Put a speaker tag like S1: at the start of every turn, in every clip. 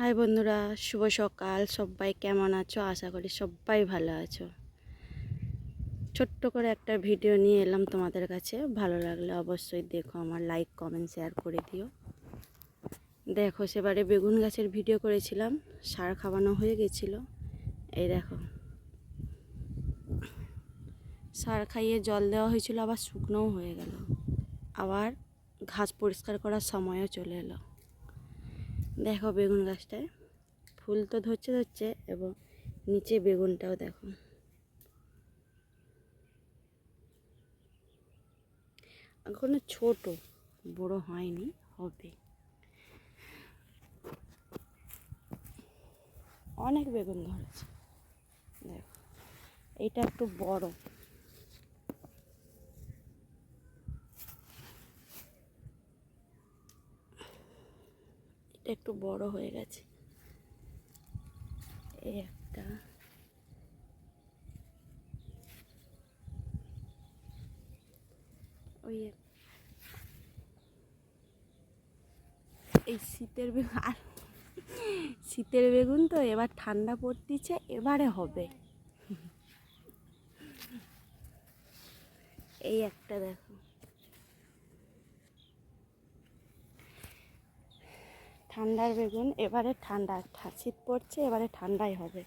S1: High বন্ধুরা, শুভ সকাল। সবাই কেমন আছো? আশা করি সবাই ভালো আছো। ছোট্ট করে একটা ভিডিও নিয়ে এলাম তোমাদের কাছে। ভালো লাগলে অবশ্যই দেখো, আমার লাইক কমেন্ট শেয়ার করে দিও। দেখো, সেবারে বেগুন গাছের ভিডিও করেছিলাম। সার খাওয়ানো হয়ে গেছিল। এই দেখো। সার খাইয়ে জল দেওয়া হয়েছিল, আবার শুকনোও হয়ে গেল। আবার ঘাস পরিষ্কার করার সময়ও চলে এলো। দেখো বেগুন গাছটায়। ফুল তো ধরছে ধরছে এবং নিচে বেগুনটাও দেখো। এখনও ছোট, বড় হয়নি, হবে। অনেক বেগুন ধরেছে। দেখো, এটা একটু বড়। একটু বড় হয়ে গেছে। এই একটা। ওই এই শীতের বেগুন শীতের বেগুন তো এবার ঠান্ডা পড়তিছে, এবারে হবে। এই একটা দেখো। ঠান্ডার বেগুন, এবারে ঠান্ডা। শীত পড়ছে, এবারে ঠান্ডাই হবে।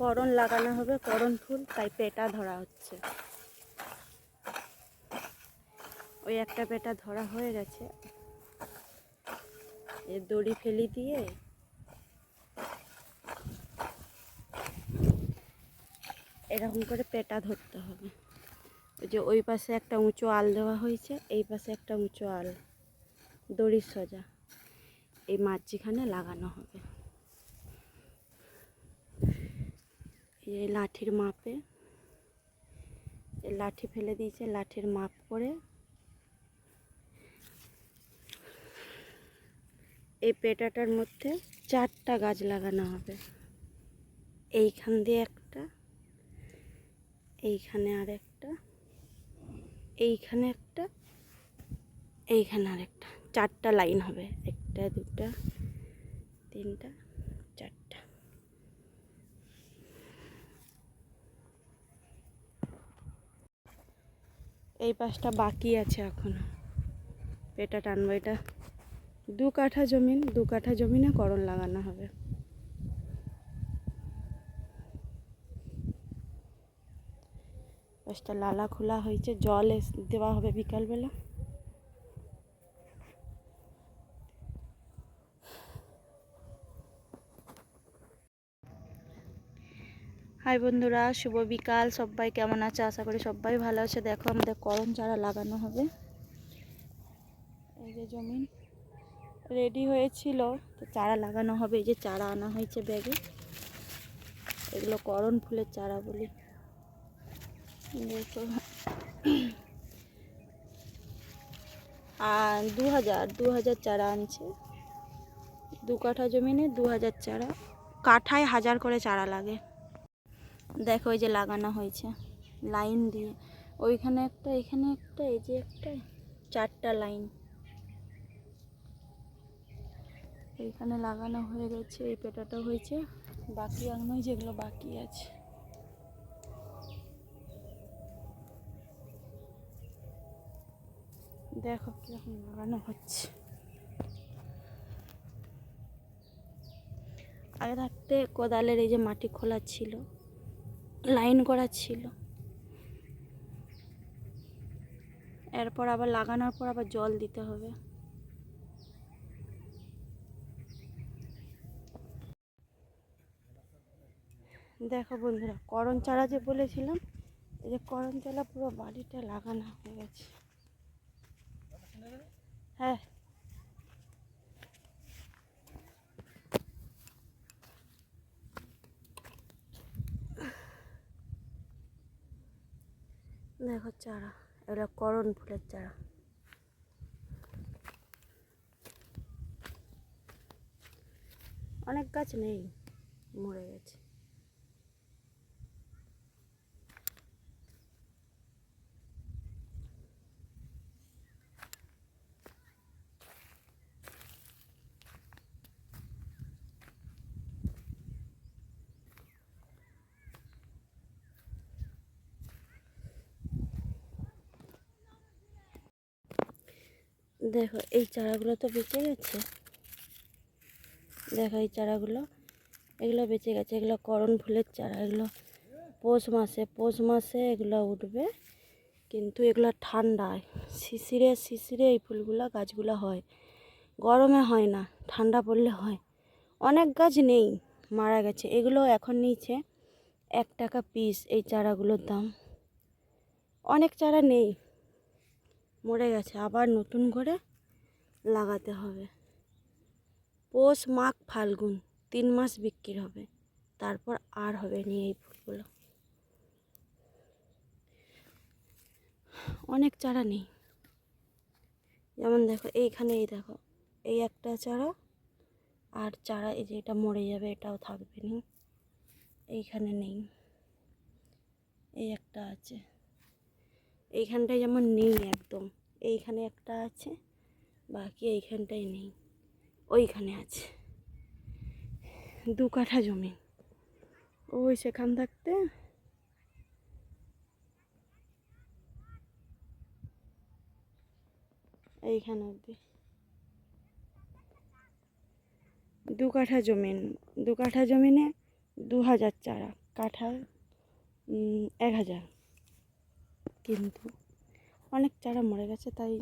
S1: করণ লাগানো হবে করণ ফুল, তাই পেটা ধরা হচ্ছে। ওই একটা পেটা ধরা হয়ে গেছে। এ দড়ি ফেলি দিয়ে এরকম করে পেটা ধরতে হবে। ওই যে ওই পাশে একটা উঁচু আল দেওয়া হয়েছে, এই পাশে একটা উঁচু আল। দড়ির সোজা। এই মাঝিখানে লাগানো হবে। এই লাঠির মাপে। লাঠি ফেলে দিয়েছে, লাঠির মাপ করে। এই পেটাটার মধ্যে চারটা গাছ লাগানো হবে। এইখান দিয়ে একটা। এইখানে আর একটা এইখানে একটা, এইখানে আর একটা চারটা লাইন হবে, একটা, দুটা, তিনটা, চারটা। এই পাশটা বাকি আছে এখনও। এটা টানবো, এটা দু কাঠা জমিন, দু কাঠা জমিনে করণ লাগানো হবে। পাশটা লালা খোলা হয়েছে, জল দেওয়া হবে বিকালবেলা। হাই বন্ধুরা, শুভ বিকাল। সবাই কেমন আছে? আশা করি সবাই ভালো আছে। দেখো, আমাদের করম চারা লাগানো হবে। এই যে জমিন রেডি হয়েছিল। তো চারা লাগানো হবে। এই যে চারা আনা হয়েছে ব্যাগে। এগুলো করণ ফুলের চারা বলি। দেখো আর দু হাজার দু হাজার চারা আনছে। দু কাঠা জমিনে দু হাজার চারা। কাঠায় হাজার করে চারা লাগে। দেখো ওই যে লাগানো হয়েছে, লাইন দিয়ে। ওইখানে একটা, এখানে একটা, এই যে একটা, চারটা লাইন। এইখানে লাগানো হয়ে গেছে, এই পেটাটা হয়েছে। বাকি এখনও যেগুলো বাকি আছে। দেখো কীরকম লাগানো হচ্ছে। আগে থাকতে কোদালের এই যে মাটি খোলা ছিল, লাইন করা ছিল। এরপর আবার লাগানোর পর আবার জল দিতে হবে। দেখো বন্ধুরা, করণ চারা যে বলেছিলাম, এই যে করণ চারা পুরো বাড়িটা লাগানো হয়ে গেছে। হ্যাঁ। দেখো চারা এগুলো করণ ফুলের চারা। অনেক গাছ নেই মরে গেছে। দেখো, এই চারাগুলো তো বেঁচে গেছে। দেখো এই চারাগুলো, এগুলো বেঁচে গেছে। এগুলো করণ ফুলের চারা, এগুলো পৌষ মাসে পৌষ মাসে এগুলো উঠবে। কিন্তু এগুলো ঠান্ডায়, শিশিরে শিশিরে এই ফুলগুলো, গাছগুলো হয়। গরমে হয় না, ঠান্ডা পড়লে হয়। অনেক গাছ নেই, মারা গেছে। এগুলো এখন নিচে এক টাকা পিস এই চারাগুলোর দাম। অনেক চারা নেই। মরে গেছে। আবার নতুন করে লাগাতে হবে। পৌষ মাঘ ফাল্গুন, তিন মাস বিক্রি হবে। তারপর আর হবে নি এই ফুলগুলো। অনেক চারা নেই। যেমন দেখো, এইখানে এই দেখো, এই একটা চারা আর চারা, এই যে এটা মরে যাবে, এটাও থাকবে নি। এইখানে নেই। এই একটা আছে। এইখানটায় যেমন নেই একদম, এইখানে একটা আছে, বাকি এইখানটায় নেই, ওইখানে আছে। দু কাঠা জমি। ওই সেখান থাকতে এইখানে অবধি। দু কাঠা জমিন দু কাঠা জমিনে দু হাজার চারা কাঠা এক হাজার। কিন্তু অনেক চারা মরে গেছে তাই